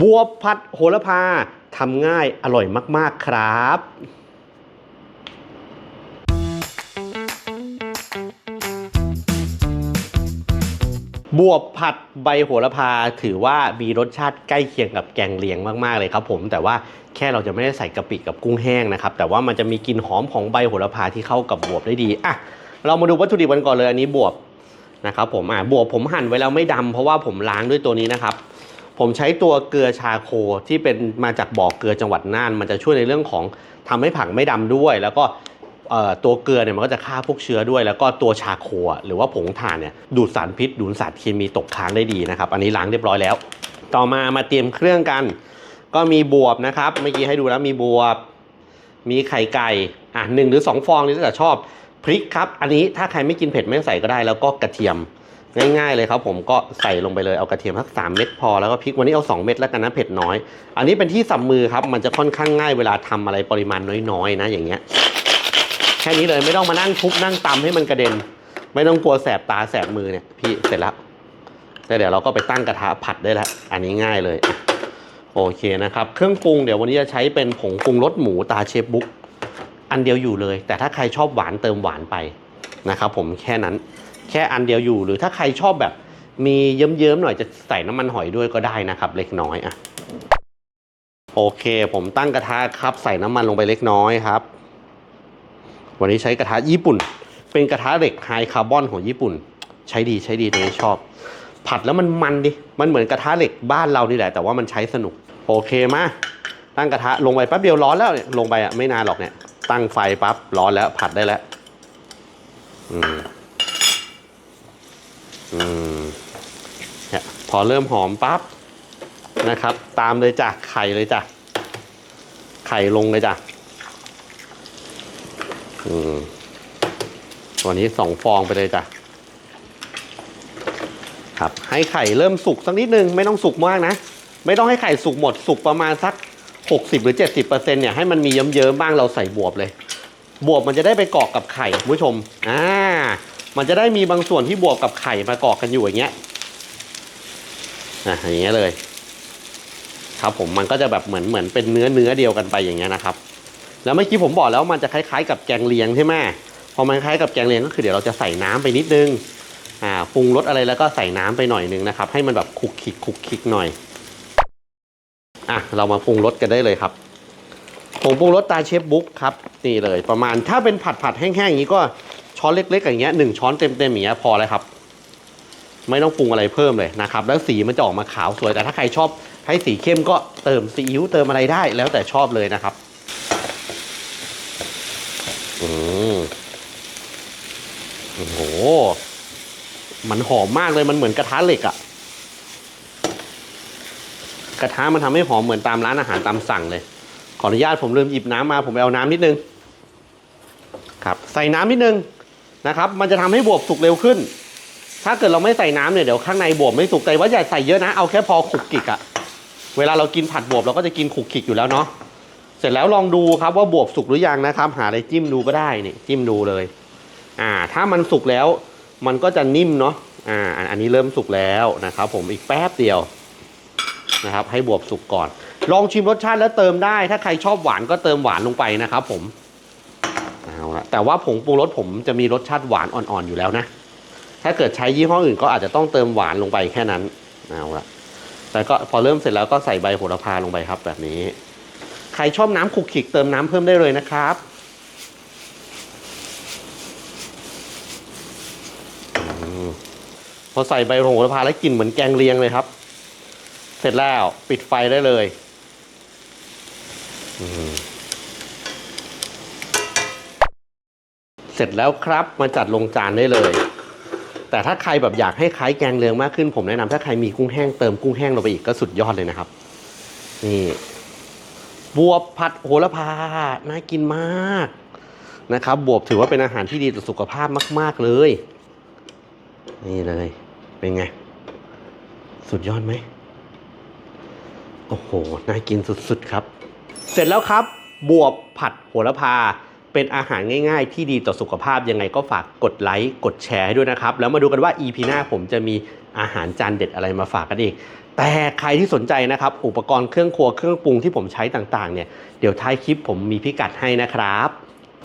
บวบผัดโหระพาทำง่ายอร่อยมาก ๆ ครับบวบผัดใบโหระพาถือว่ามีรสชาติใกล้เคียงกับแกงเลียงมากๆเลยครับผมแต่ว่าแค่เราจะไม่ได้ใส่กะปิกับกุ้งแห้งนะครับแต่ว่ามันจะมีกลิ่นหอมของใบโหระพาที่เข้ากับบวบได้ดีอะเรามาดูวัตถุดิบกันก่อนเลยอันนี้บวบนะครับผมอะบวบผมหั่นไว้แล้วไม่ดำเพราะว่าผมล้างด้วยตัวนี้นะครับ ผมใช้ตัวเกลือชาโคที่เป็นมาจากบ่อเกลือจังหวัดน่าน มันจะช่วยในเรื่องของทำให้ผักไม่ดำด้วย แล้วก็ตัวเกลือเนี่ยมันก็จะฆ่าพวกเชื้อด้วย แล้วก็ตัวชาโคหรือว่าผงถ่านเนี่ยดูดสารพิษ ดูดสารเคมีตกค้างได้ดีนะครับ อันนี้ล้างเรียบร้อยแล้ว ต่อมามาเตรียมเครื่องกัน ก็มีบวบนะครับ เมื่อกี้ให้ดูแล้วมีบวบ มีไข่ไก่อะหนึ่งหรือสองฟองนี่แล้วแต่ชอบพริกครับ อันนี้ถ้าใครไม่กินเผ็ดไม่ใส่ก็ได้ แล้วก็กระเทียม ง่ายๆเลยครับผมก็ใส่ลงไปเลยเอากระเทียมสักสามเม็ดพอแล้วก็พริกวันนี้เอา 2 เม็ดแล้วกันนะเผ็ดน้อย อันนี้เป็นที่สับมือครับมันจะค่อนข้างง่ายเวลาทำอะไรปริมาณน้อยๆ นะอย่างเงี้ยแค่นี้เลยไม่ต้องมานั่งทุบนั่งตำให้มันกระเด็น ไม่ต้องกลัวแสบตาแสบมือเนี่ยพี่เสร็จแล้วแล้วเดี๋ยวเราก็ไปตั้งกระทะผัดได้แล้วอันนี้ง่ายเลยโอเคนะครับเครื่องปรุงเดี๋ยววันนี้จะใช้เป็นผงปรุงรสหมูตาเชฟบุ๊กอันเดียวอยู่เลย แต่ถ้าใครชอบหวานเติมหวานไปนะครับผมแค่นั้น แค่อันเดียวอยู่ หรือถ้าใครชอบแบบมีเยิ้มๆหน่อยจะใส่น้ำมันหอยด้วยก็ได้นะครับ เล็กน้อยอะโอเค ผมตั้งกระทะครับ ใส่น้ำมันลงไปเล็กน้อยครับ วันนี้ใช้กระทะญี่ปุ่น เป็นกระทะเหล็กไฮคาร์บอนของญี่ปุ่น ใช้ดีใช้ดีตัวนี้ชอบ ผัดแล้วมันมันดิมันเหมือนกระทะเหล็กบ้านเรานี่แหละแต่ว่ามันใช้สนุก โอเคมาตั้งกระทะลงไปแป๊บเดียวร้อนแล้วเนี่ยลงไปอะไม่นานหรอกเนี่ยตั้งไฟปั๊บร้อนแล้วผัดได้แล้ว อืม อืมเนี่ยพอเริ่มหอมปั๊บนะครับ ตามเลยจ้ะไข่เลยจ้ะไข่ลงเลยจ้ะอืมตัวนี้สองฟองไปเลยจ้ะครับให้ไข่เริ่มสุกสักนิดนึง ไม่ต้องสุกมากนะ ไม่ต้องให้ไข่สุกหมดสุกประมาณสัก 60 หรือ 70%เนี่ยให้มันมีเยิ้มๆบ้างเราใส่บวบเลย บวบมันจะได้ไปเกาะกับไข่คุณผู้ชมอ่า มันจะได้มีบางส่วนที่บวกกับไข่มาเกาะกันอยู่อย่างเงี้ยอะอย่างเงี้ยเลย ครับผมมันก็จะแบบเหมือนเหมือนเป็นเนื้อเนื้อเดียวกันไปอย่างเงี้ยนะครับ แล้วเมื่อกี้ผมบอกแล้วมันจะคล้ายๆ กับแกงเลียงใช่ไหมพอมันคล้ายกับแกงเลียงก็คือเดี๋ยวเราจะใส่น้ำไปนิดนึงอ่าปรุงรสอะไรแล้วก็ใส่น้ำไปหน่อยนึงนะครับ ให้มันแบบคลุกคลิกคลุกคลิกหน่อยอะเรามาปรุงรสกันได้เลยครับผงปรุงรสตาเชฟบุ๊กครับนี่เลย ประมาณถ้าเป็นผัดผัดแห้งๆอย่างนี้ก็ ช้อนเล็กๆอย่างเงี้ยหนึ่งช้อนเต็มๆอย่างเงี้ยพอแล้วครับ ไม่ต้องปรุงอะไรเพิ่มเลยนะครับ แล้วสีมันจะออกมาขาวสวยแต่ถ้าใครชอบให้สีเข้มก็เติมซีอิ๊วเติมอะไรได้แล้วแต่ชอบเลยนะครับอืมโอ้โห มันหอมมากเลยมันเหมือนกระทะเหล็กอะกระทะมันทำให้หอมเหมือนตามร้านอาหารตามสั่งเลย ขออนุญาตผมลืมหยิบน้ำมาผมไปเอาน้ำนิดนึง ครับ ใส่น้ำนิดนึง นะครับ มันจะทำให้บวบสุกเร็วขึ้น ถ้าเกิดเราไม่ใส่น้ำเนี่ยเดี๋ยวข้างในบวบไม่สุกแต่ว่าอย่าใส่เยอะนะ เอาแค่พอขุกขลิกอะเวลาเรากินผัดบวบเราก็จะกินขุกขิกอยู่แล้วเนาะ เสร็จแล้วลองดูครับว่าบวบสุกหรือยังนะครับ หาอะไรจิ้มดูก็ได้นี่จิ้มดูเลย อ่า ถ้ามันสุกแล้วมันก็จะนิ่มเนาะ อ่า อันนี้เริ่มสุกแล้วนะครับผมอีกแป๊บเดียวนะครับให้บวบสุกก่อน ลองชิมรสชาติแล้วเติมได้ ถ้าใครชอบหวานก็เติมหวานลงไปนะครับผม แต่ว่าผงปรุงรสผมจะมีรสชาติหวานอ่อนๆอยู่แล้วนะ ถ้าเกิดใช้ยี่ห้ออื่นก็อาจจะต้องเติมหวานลงไปแค่นั้นเอาละแต่ก็พอเริ่มเสร็จแล้วก็ใส่ใบโหระพาลงไปครับ แบบนี้ ใครชอบน้ำคลุกคลิกเติมน้ำเพิ่มได้เลยนะครับอพอใส่ใบโหระพาแล้วกลิ่นเหมือนแกงเลียงเลยครับ เสร็จแล้วปิดไฟได้เลย เสร็จแล้วครับมาจัดลงจานได้เลย แต่ถ้าใครแบบอยากให้คล้ายแกงเลียงมากขึ้นผมแนะนำถ้าใครมีกุ้งแห้งเติมกุ้งแห้งลงไปอีกก็สุดยอดเลยนะครับ นี่บวบผัดโหระพาน่ากินมากนะครับ บวบถือว่าเป็นอาหารที่ดีต่อสุขภาพมาก ๆเลย นี่เลยเป็นไง สุดยอดไหมโอ้โหน่ากินสุดๆครับ เสร็จแล้วครับ บวบผัดโหระพา เป็นอาหารง่ายๆ ที่ดีต่อสุขภาพยังไงก็ฝากกดไลค์กดแชร์ให้ด้วยนะครับ แล้วมาดูกันว่า EP หน้าผมจะมีอาหารจานเด็ดอะไรมาฝากกันอีก แต่ใครที่สนใจนะครับ อุปกรณ์เครื่องครัวเครื่องปรุงที่ผมใช้ต่างๆเนี่ยเดี๋ยวท้ายคลิปผมมีพิกัดให้นะครับ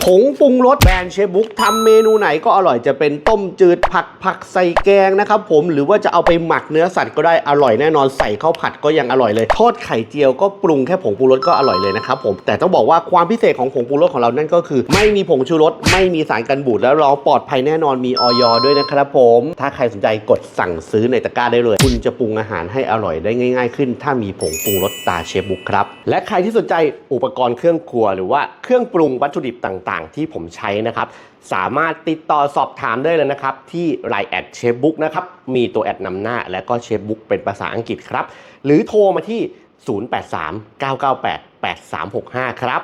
ผงปรุงรสแบรนด์เชฟบุ๊กทำเมนูไหนก็อร่อยจะเป็นต้มจืดผักผักใส่แกงนะครับผมหรือว่าจะเอาไปหมักเนื้อสัตว์ก็ได้อร่อยแน่นอนใส่ข้าวผัดก็ยังอร่อยเลยทอดไข่เจียวก็ปรุงแค่ผงปรุงรสก็อร่อยเลยนะครับผมแต่ต้องบอกว่าความพิเศษของผงปรุงรสของเรานั่นก็คือ ไม่มีผงชูรสไม่มีสารกันบูดแล้วเราปลอดภัยแน่นอนมีออยด้วยนะครับผม ถ้าใครสนใจกดสั่งซื้อในตะกร้าได้เลย คุณจะปรุงอาหารให้อร่อยได้ง่าย ๆ ขึ้น ถ้ามีผงปรุงรสตาเชฟบุ๊กครับและใครที่สนใจอุปกรณ์เครื่องครัวหรือว่าเครื่องปรุงวัตถุดิบต่างๆ ที่ผมใช้นะครับ สามารถติดต่อสอบถามได้เลยนะครับ ที่ Line แอดเชฟบุ๊กนะครับ มีตัวแอดนำหน้าและก็เชฟบุ๊กเป็นภาษาอังกฤษครับ หรือโทรมาที่ 0839988365 ครับ